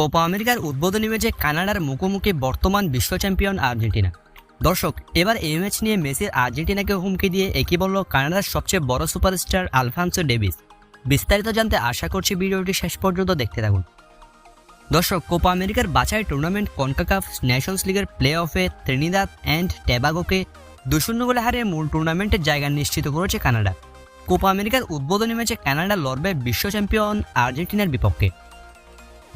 Copa আমেরিকার উদ্বোধনী ম্যাচে কানাডার মুখোমুখি বর্তমান বিশ্ব চ্যাম্পিয়ন আর্জেন্টিনা। দর্শক, এবার এই ম্যাচ নিয়ে মেসির আর্জেন্টিনাকে হুমকি দিয়ে একই বলল কানাডার সবচেয়ে বড় সুপারস্টার আলফান্সো ডেভিস। বিস্তারিত জানতে আশা করছি ভিডিওটি শেষ পর্যন্ত দেখতে থাকুন। দর্শক, কোপা আমেরিকার বাছাই টুর্নামেন্ট কনকাকাফ ন্যাশনস লিগের প্লে অফে ত্রিনিদাদ অ্যান্ড ট্যাবাগোকে দুই শূন্য গোলে হারিয়ে মূল টুর্নামেন্টের জায়গা নিশ্চিত করেছে কানাডা। কোপা আমেরিকার উদ্বোধনী ম্যাচে কানাডা লড়বে বিশ্ব চ্যাম্পিয়ন আর্জেন্টিনার বিপক্ষে।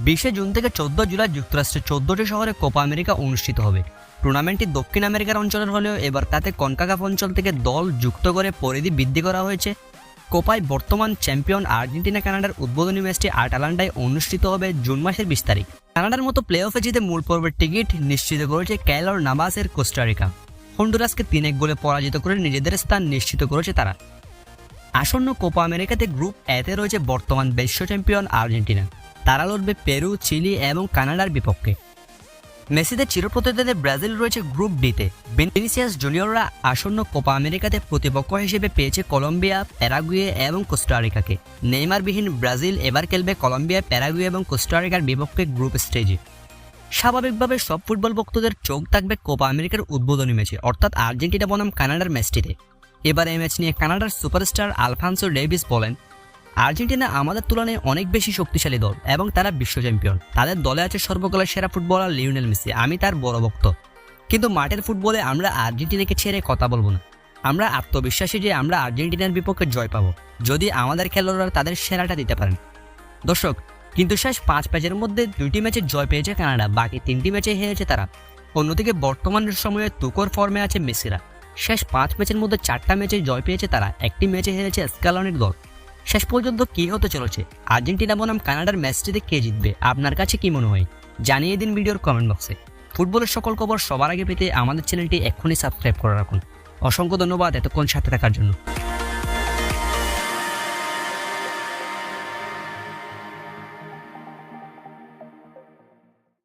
বিশে জুন থেকে চোদ্দ জুলাই যুক্তরাষ্ট্রের চোদ্দটি শহরে কোপা আমেরিকা অনুষ্ঠিত হবে। টুর্নামেন্টটি দক্ষিণ আমেরিকার অঞ্চলের হলেও এবার তাতে কনকাকাফ অঞ্চল থেকে দল যুক্ত করে পরিধি বৃদ্ধি করা হয়েছে। কোপায় বর্তমান চ্যাম্পিয়ন আর্জেন্টিনা, কানাডার উদ্বোধনী ম্যাচটি আটালান্টায় অনুষ্ঠিত হবে জুন মাসের বিশ তারিখ। কানাডার মতো প্লে অফে জিতে মূল পর্বের টিকিট নিশ্চিত করেছে ক্যালর নাবাসের কোস্টারিকা। হন্ডুরাসকে তিন এক গোলে পরাজিত করে নিজেদের স্থান নিশ্চিত করেছে তারা। আসন্ন কোপা আমেরিকাতে গ্রুপ এতে রয়েছে বর্তমান বিশ্ব চ্যাম্পিয়ন আর্জেন্টিনা। তারা লড়বে পেরু, চিলি এবং কানাডার বিপক্ষে। মেসিদের চিরপ্রতিদ্বন্দ্বী ব্রাজিল রয়েছে গ্রুপ ডিতে বেনিসিয়াস জুনিয়ররা আসন্ন কোপা আমেরিকাতে প্রতিপক্ষ হিসেবে পেয়েছে কলম্বিয়া, প্যারাগুয়ে এবং কোস্টারিকাকে নেইমারবিহীন ব্রাজিল এবার খেলবে কলম্বিয়া প্যারাগুয়ে এবং কোস্টারিকার বিপক্ষে গ্রুপ স্টেজে। স্বাভাবিকভাবে সব ফুটবল ভক্তদের চোখ থাকবে কোপা আমেরিকার উদ্বোধনী ম্যাচে, অর্থাৎ আর্জেন্টিনা বনাম কানাডার ম্যাচটিতে। এবার এই ম্যাচ নিয়ে কানাডার সুপারস্টার আলফান্সো ডেভিস বলেন আর্জেন্টিনা আমাদের তুলনায় অনেক বেশি শক্তিশালী দল এবং তারা বিশ্ব চ্যাম্পিয়ন। তাদের দলে আছে সর্বকালের সেরা ফুটবলার লিওনেল মেসি, আমি তার বড় ভক্ত। কিন্তু মাঠের ফুটবলে আমরা আর্জেন্টিনাকে ছেড়ে কথা বলব না। আমরা আত্মবিশ্বাসী যে আমরা আর্জেন্টিনার বিপক্ষে জয় পাবো, যদি আমাদের খেলোয়াড়রা তাদের সেরাটা দিতে পারেন। দর্শক, কিন্তু শেষ পাঁচ ম্যাচের মধ্যে দুইটি ম্যাচে জয় পেয়েছে কানাডা, বাকি তিনটি ম্যাচে হেরেছে তারা। অন্যদিকে বর্তমান সময়ে তুকর ফর্মে আছে মেসিরা। শেষ পাঁচ ম্যাচের মধ্যে চারটা ম্যাচে জয় পেয়েছে তারা, একটি ম্যাচে হেরেছে স্ক্যালনের দল। শেষ পর্যন্ত কে হতে চলেছে? আর্জেন্টিনা বনাম কানাডার ম্যাচটিতে কে জিতবে? আপনার কাছে কি মনে হয়? জানিয়ে দিন ভিডিওর কমেন্ট বক্সে ফুটবলের সকল খবর সবার আগে পেতে আমাদের চ্যানেলটি এক্ষুনি সাবস্ক্রাইব করে রাখুন। অসংখ্য ধন্যবাদ এতক্ষণ সাথে থাকার জন্য।